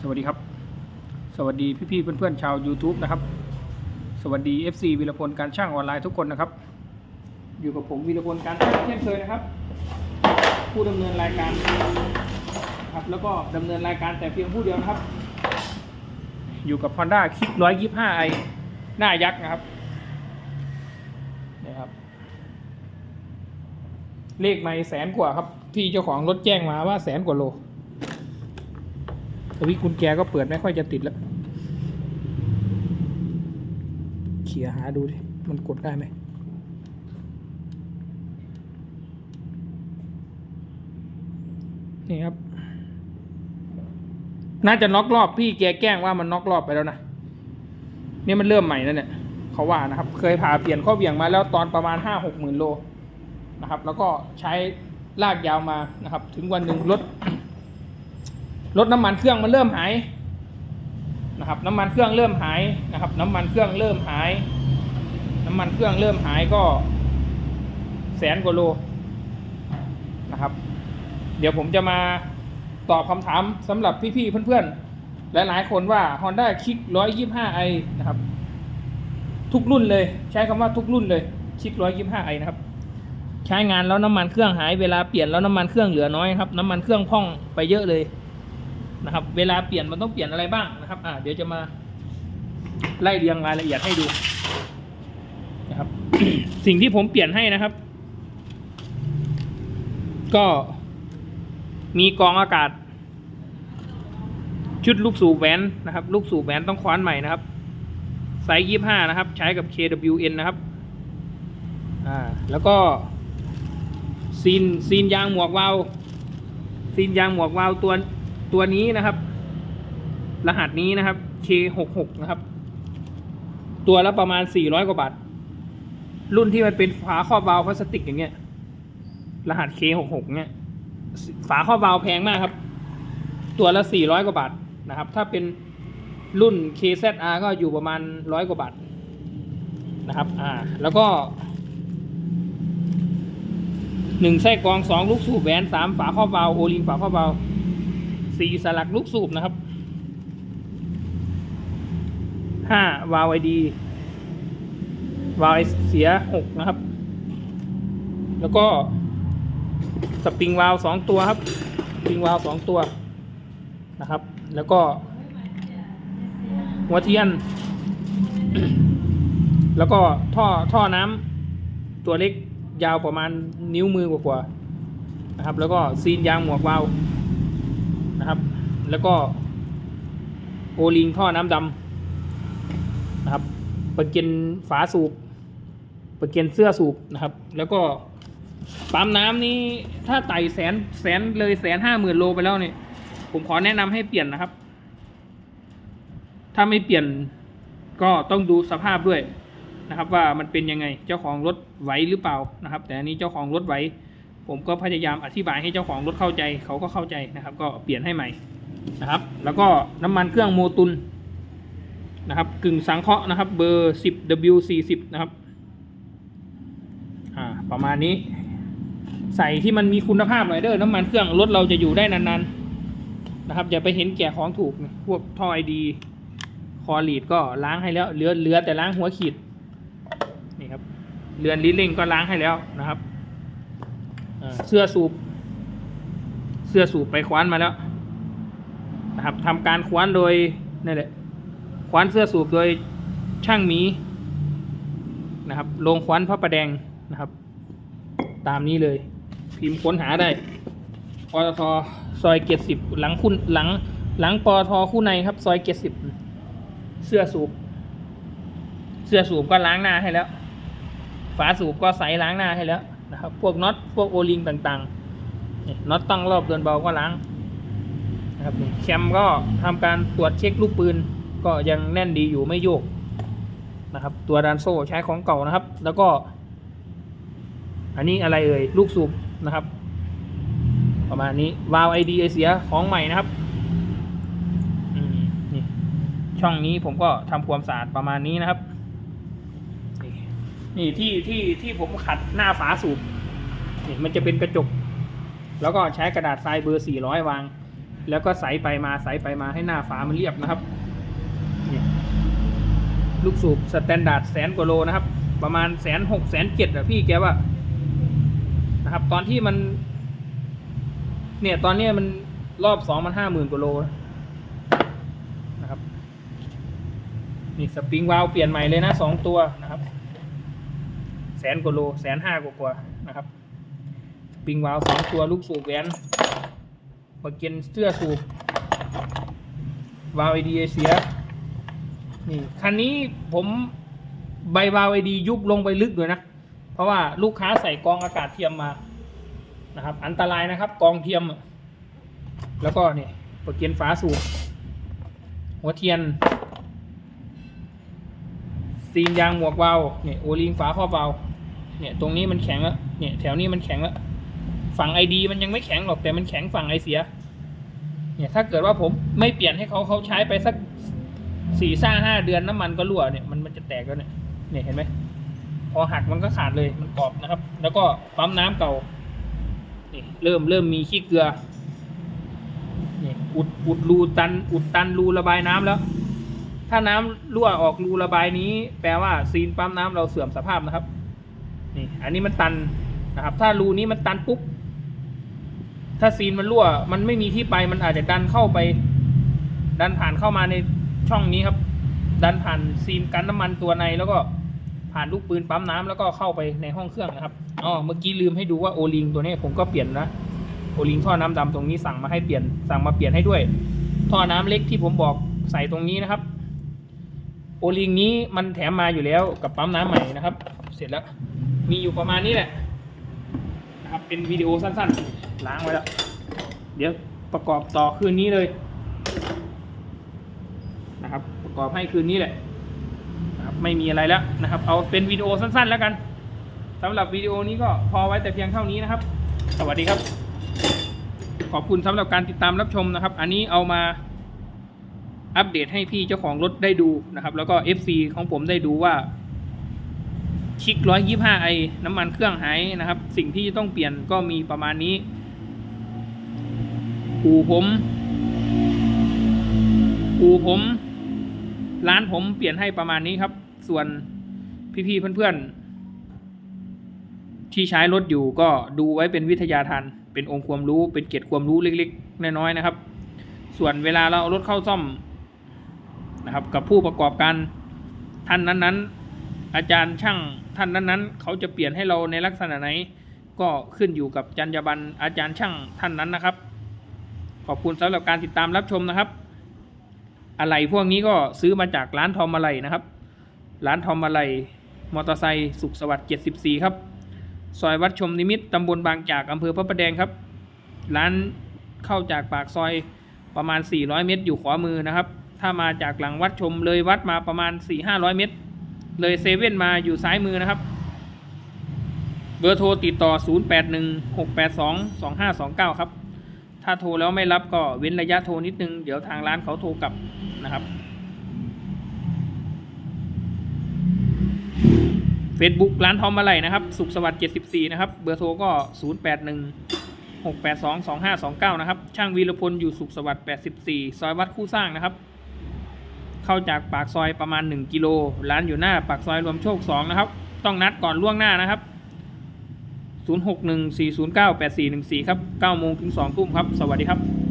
สวัสดีครับ สวัสดีพี่ๆเพื่อนๆชาว YouTube นะครับ สวัสดี FC วีรพลการช่างออนไลน์ทุกคนนะครับ อยู่กับผมวีรพลการช่างเช่นเคยนะครับ ผู้ดำเนินรายการครับแล้วก็ดำเนินรายการแต่เพียงผู้เดียวนะครับ อยู่กับ Honda คลิก 125i หน้ายักษ์นะครับนี่ครับ เลขไม่แสนกว่าครับ ที่เจ้าของรถแจ้งมาว่าแสนกว่าโล วิตช์กุญแจก็เปิดไม่ค่อยจะติดแล้วเขี่ยหาดูดิ มันกดได้ไหมนี่ครับ น่าจะน็อกรอบพี่แกแกล้งว่ามันน็อกรอบไปแล้วนะ นี่มันเริ่มใหม่แล้วเนี่ย เขาว่านะครับ เคยผ่าเปลี่ยนข้อเบี่ยงมาแล้วตอนประมาณห้าหกหมื่นโลนะครับ แล้วก็ใช้ลากยาวมานะครับ ถึงวันหนึ่งรถ รถน้ำมันเครื่องมันเริ่มหายนะครับ น้ำมันเครื่องเริ่มหายนะครับ น้ำมันเครื่องเริ่มหาย น้ำมันเครื่องเริ่มหายก็แสนกว่าโลนะครับ เดี๋ยวผมจะมาตอบคำถามสำหรับพี่ๆเพื่อนๆ หลายๆคนว่า Honda Kick 125i นะครับ ทุกรุ่นเลยใช้คำว่าทุกรุ่นเลย Kick 125i นะครับ ใช้งานแล้วน้ำมันเครื่องหายเวลาเปลี่ยนแล้วน้ำมันเครื่องเหลือน้อยครับ น้ำมันเครื่องพ่องไปเยอะเลย นะครับ เวลาเปลี่ยนมันต้องเปลี่ยนอะไรบ้างนะครับ อ่าเดี๋ยวจะมาไล่เรียงรายละเอียดให้ดูนะครับ สิ่งที่ผมเปลี่ยนให้นะครับ ก็มีกองอากาศ ชุดลูกสูบแหวนนะครับ ลูกสูบแหวนต้องคว้านใหม่นะครับไซส์ยี่ห้านะครับ ใช้กับ KWN นะครับ อ่า แล้วก็ซีนซีนยางหมวกวาวซีนยางหมวกวาวตัว ตัวนี้นะครับ รหัสนี้นะครับ K66 นะครับ ตัวละประมาณ 400 กว่าบาท รุ่นที่มันเป็นฝาครอบวาล์วพลาสติกอย่างเงี้ย รหัส K66 เนี่ยฝาครอบวาล์วแพงมากครับ ตัวละ 400 กว่าบาทนะครับ ถ้าเป็นรุ่น KZR ก็อยู่ประมาณ 100 กว่าบาทนะครับ อ่า แล้วก็หนึ่งไส้กรองสองลูกสูบแหวนสามฝาครอบวาล์วโอลิงฝาครอบวาล์ว สี่สลักลูกสูบนะครับห้าวาล์วไอดีวาล์วไอเสียหกนะครับ แล้วก็สปริงวาล์วสองตัวครับสปริงวาล์วสองตัวนะครับ แล้วก็ หัวเทียน แล้วก็ท่อท่อน้ำตัวเล็กยาวประมาณนิ้วมือกว่าๆนะครับ แล้วก็ซีนยางหมวกวาล์ว นะครับ แล้วก็โอลิงท่อน้ำดำนะครับประเก็นฝาสูบประเก็นเสื้อสูบนะครับ แล้วก็ปั๊มน้ำนี้ถ้าไต่แสนแสนเลยแสนห้าหมื่นโลไปแล้วเนี่ยผมขอแนะนำให้เปลี่ยนนะครับ ถ้าไม่เปลี่ยนก็ต้องดูสภาพด้วยนะครับ ว่ามันเป็นยังไงเจ้าของรถไหวหรือเปล่านะครับ แต่อันนี้เจ้าของรถไหว ผมก็พยายามอธิบายให้เจ้าของรถเข้าใจเขาก็เข้าใจนะครับ ก็เปลี่ยนให้ใหม่นะครับ แล้วก็น้ำมันเครื่องโมตุนนะครับ กึ่งสังเคราะห์นะครับ เบอร์ 10 W 4 0 นะครับอ่าประมาณนี้ ใส่ที่มันมีคุณภาพหน่อยเด้อน้ำมันเครื่องรถเราจะอยู่ได้นานๆนะครับ อย่าไปเห็นแก่ของถูกพวกท่อไอดี คอลีดก็ล้างให้แล้วเหลือเหลือแต่ล้างหัวขีดนี่ครับเรือนลิ้นเล่งก็ล้างให้แล้วนะครับ เสื้อสูบ เสื้อสูบไปคว้านมาแล้วนะครับทำการคว้านโดยนี่แหละคว้านเสื้อสูบโดยช่างหมีนะครับลงคว้านพระประแดงนะครับ ตามนี้เลย พิมพ์ค้นหาได้ปตทซอยเกียรสิบหลังคุณหลังหลังปตทคู่ในครับ ซอยเกียรสิบเสื้อสูบ เสื้อสูบก็ล้างหน้าให้แล้ว ฝาสูบก็ใสล้างหน้าให้แล้ว นะครับ พวกน็อตพวกโอลิงต่างๆน็อตตั้งรอบเดินเบาก็ล้างนะครับแคมก็ทำการตรวจเช็คลูกปืนก็ยังแน่นดีอยู่ไม่โยกนะครับ ตัวดันโซ่ใช้ของเก่านะครับ แล้วก็ อันนี้อะไรเอ่ยลูกสูบนะครับ ประมาณนี้วาล์วไอดีไอเสียของใหม่นะครับนี่ช่องนี้ผมก็ทำความสะอาดประมาณนี้นะครับ นี่ที่ที่ที่ผมขัดหน้าฝาสูบนี่มันจะเป็นกระจก แล้วก็ใช้กระดาษทรายเบอร์400วาง แล้วก็ใสไปมาใสไปมาให้หน้าฝามันเรียบนะครับนี่ลูกสูบสแตนดาร์ดแสนกว่าโลนะครับ ประมาณแสนหกแสนเจ็ดอะพี่แกว่านะครับ ตอนที่มัน เนี่ยตอนนี้มันรอบสองมันห้าหมื่นกว่าโลนะครับ นี่สปริงวาล์วเปลี่ยนใหม่เลยนะสองตัวนะครับ แสนกว่าโลแสนห้ากว่านะครับสปริงวาล์วสองตัวลูกสูบแหวนมาเกียนเสื้อสูบวาล์วไอดีเสียนี่คันนี้ผมใบวาล์วไอดียุบลงไปลึกเลยนะ เพราะว่าลูกค้าใส่กองอากาศเทียมมานะครับ อันตรายนะครับกองเทียม แล้วก็นี่ปะเกียนฝาสูบหัวเทียนซีนยางหมวกวาวเนี่ยโอลิงฝาครอบวาว เนี่ยตรงนี้มันแข็งแล้วเนี่ยแถวนี้มันแข็งแล้วฝั่งไอดีมันยังไม่แข็งหรอกแต่มันแข็งฝั่งไอเสีย เนี่ยถ้าเกิดว่าผมไม่เปลี่ยนให้เขาเขาใช้ไปสักสี่ซ่าห้าเดือนน้ำมันก็รั่วเนี่ยมันมันจะแตกแล้วเนี่ยเนี่ยเห็นไหมพอหักมันก็ขาดเลยมันกรอบนะครับ แล้วก็ปั๊มน้ำเก่านี่เริ่มเริ่มมีขี้เกลือนี่อุดอุดรูตัน อุดตันรูระบายน้ำแล้ว ถ้าน้ำรั่วออกรูระบายนี้ แปลว่าซีนปั๊มน้ำเราเสื่อมสภาพนะครับ นี่อันนี้มันตันนะครับ ถ้ารูนี้มันตันปุ๊บถ้าซีนมันรั่ว มันไม่มีที่ไปมันอาจจะดันเข้าไป ดันผ่านเข้ามาในช่องนี้ครับ ดันผ่านซีนกันน้ำมันตัวในแล้วก็ผ่านลูกปืนปั๊มน้ำแล้วก็เข้าไปในห้องเครื่องนะครับอ๋อเมื่อกี้ลืมให้ดูว่าโอลิงตัวนี้ผมก็เปลี่ยนนะโอลิงท่อน้ำดำตรงนี้สั่งมาให้เปลี่ยนสั่งมาเปลี่ยนให้ด้วย ท่อน้ำเล็กที่ผมบอกใส่ตรงนี้นะครับ โอลิงนี้มันแถมมาอยู่แล้วกับปั๊มน้ำใหม่นะครับ เสร็จแล้ว มีอยู่ประมาณนี้แหละนะครับเป็นวิดีโอสั้นๆ ล้างไว้แล้ว เดี๋ยวประกอบต่อคืนนี้เลยนะครับ ประกอบให้คืนนี้แหละนะครับไม่มีอะไรแล้วนะครับ เอาเป็นวิดีโอสั้นๆแล้วกันสำหรับวิดีโอนี้ก็พอไว้แต่เพียงเท่านี้นะครับ สวัสดีครับ ขอบคุณสำหรับการติดตามรับชมนะครับ อันนี้เอามาอัปเดตให้พี่เจ้าของรถได้ดูนะครับ แล้วก็ FC ของผมได้ดูว่า ชิก 125ไอน้ำมันเครื่องหายนะครับ สิ่งที่ต้องเปลี่ยนก็มีประมาณนี้อู่ผมอู่ผม ร้านผมเปลี่ยนให้ประมาณนี้ครับ ส่วนพี่ๆเพื่อนๆ ที่ใช้รถอยู่ก็ดูไว้เป็นวิทยาทาน เป็นองค์ความรู้ เป็นเกียร็ดความรู้เล็กๆ น้อยๆนะครับ ส่วนเวลาเราเอารถเข้าซ่อมนะครับ กับผู้ประกอบการท่านนั้นๆ อาจารย์ช่าง ท่านนั้นๆ เขาจะเปลี่ยนให้เราในลักษณะไหน ก็ขึ้นอยู่กับจรรยาบรรณอาจารย์ช่างท่านนั้นนะครับ ขอบคุณสำหรับการติดตามรับชมนะครับ อะไรพวกนี้ก็ซื้อมาจากร้านทอมอะไรนะครับ ร้านทอมอะไรมอเตอร์ไซค์สุขสวัสดิ์74 ครับซอยวัดชมนิมิตตำบลบางจากอำเภอพระประแดงครับ ร้านเข้าจากปากซอยประมาณ 400 เมตร อยู่ขวามือนะครับ ถ้ามาจากหลังวัดชมเลยวัดมาประมาณ 4-500 เมตร เลยเซเว่นมาอยู่ซ้ายมือนะครับ เบอร์โทรติดต่อ 0816822529 ครับ ถ้าโทรแล้วไม่รับก็เว้นระยะโทรนิดนึง เดี๋ยวทางร้านเขาโทรกลับนะครับ Facebook ร้านทอมอะไรนะครับ สุขสวัสดิ์74 นะครับ เบอร์โทรก็ 081 682 2529 นะครับ ช่างวีรพลอยู่สุขสวัสดิ์84 ซอยวัดคู่สร้างนะครับ เข้าจากปากซอยประมาณ 1 กิโล ร้านอยู่หน้าปากซอยรวมโชค 2 นะครับ ต้องนัดก่อนล่วงหน้านะครับ 061 409 8414 ครับ9โมงถึง2ทุ่มครับ สวัสดีครับ